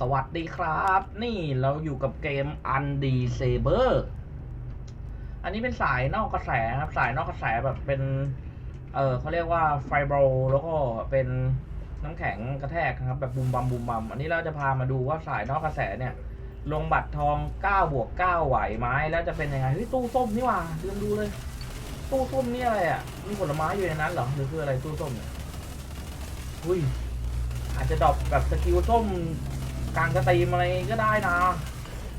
สวัสดีครับ นี่เราอยู่กับเกม u n d e s a b e r อันนี้เป็นสายนอกกระแสครับ สายนอกกระแสแบบเป็น เออเขาเรียกว่าไฟโบรแล้วก็เป็นน้ำแข็งกระแทกครับ แบบบูมบัมบูมบัมอันนี้เราจะพามาดูว่าสายนอกกระแสเนี่ย ลงบัตรทอง9บวก9ไหวไหมแล้วจะเป็นยังไงเฮ้ยตู้ส้มนี่ว่าลืมดูเลย ตู้ส้มนี่อะไรอะมีผลไม้อยู่ในนั้นเหรอหรือคืออะไรตู้ส้มเนี่ยอุ้ยอาจจะดรอปแบบสกิลส้ม กลางสตรีมอะไรก็ได้นะ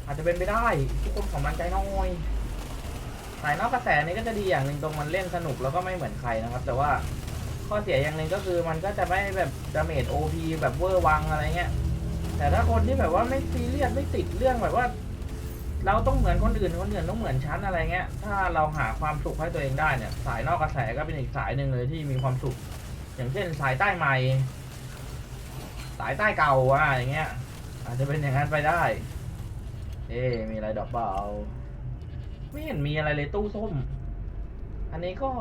อาจจะเป็นไปได้ทุกคนขอมันใจน้อยสายนอกกระแสนี้ก็จะดีอย่างหนึ่งตรงมันเล่นสนุกแล้วก็ไม่เหมือนใครนะครับ แต่ว่าข้อเสียอย่างหนึ่งก็คือมันก็จะไม่แบบดาเมจโอพีแบบเวอร์วังอะไรเงี้ยแต่ถ้าคนที่แบบว่าไม่ซีเรียสไม่ติดเรื่องแบบว่า เราต้องเหมือนคนอื่นคนอื่นต้องเหมือนชั้นอะไรเงี้ย ถ้าเราหาความสุขให้ตัวเองได้เนี่ย สายนอกกระแสก็เป็นอีกสายหนึ่งเลยที่มีความสุข อย่างเช่นสายใต้ใหม่ สายใต้เก่าอะอย่างเงี้ย อาจจะเป็นอย่างนั้นไปได้ เอ๊มีอะไรดอกเปล่า ไม่เห็นมีอะไรเลยตู้ส้ม อันนี้ก็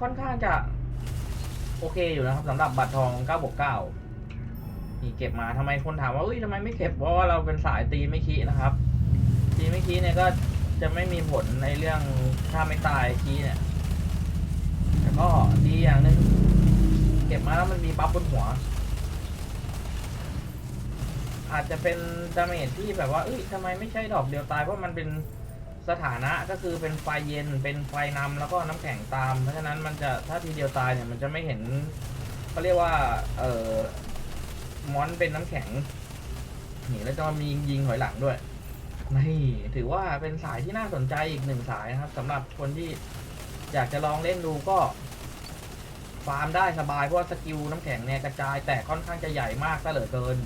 ค่อนข้างจะ โอเคอยู่นะครับสำหรับบัตรทอง9บวก9นี่เก็บมาทำไมคนถามว่าเอ้ยทำไมไม่เก็บเพราะว่าเราเป็นสายตีไม่คีนะครับ ตีไม่คีเนี่ยก็จะไม่มีผลในเรื่องถ้าไม่ตายคีเนี่ยแต่ก็ดีอย่างหนึงเก็บมาแล้วมันมีบัฟบนหัว อาจจะเป็นดาเมจที่แบบว่าเอ้ยทำไมไม่ใช่ดอกเดียวตายเพราะมันเป็นสถานะก็คือเป็นไฟเย็นเป็นไฟนำแล้วก็น้ำแข็งตาม เพราะฉะนั้นมันจะถ้าทีเดียวตายเนี่ยมันจะไม่เห็นเขาเรียกว่าเอ่อมอนเป็นน้ำแข็งนี่แล้วจะมียิงถอยหลังด้วยนี่ถือว่าเป็นสายที่น่าสนใจอีกหนึ่งสายนะครับสำหรับคนที่อยากจะลองเล่นดูก็ฟาร์มได้สบายเพราะว่าสกิลน้ำแข็งเนี่ยกระจายแต่ค่อนข้างจะใหญ่มากซะเหลือเกิน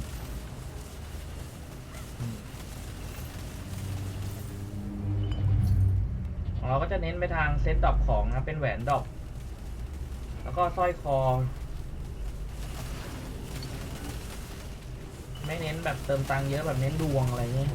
ของเราก็จะเน้นไปทางเซตดอกของนะ เป็นแหวนดอก แล้วก็สร้อยคอ ไม่เน้นแบบเติมตังค์เยอะแบบเน้นดวงอะไรเงี้ย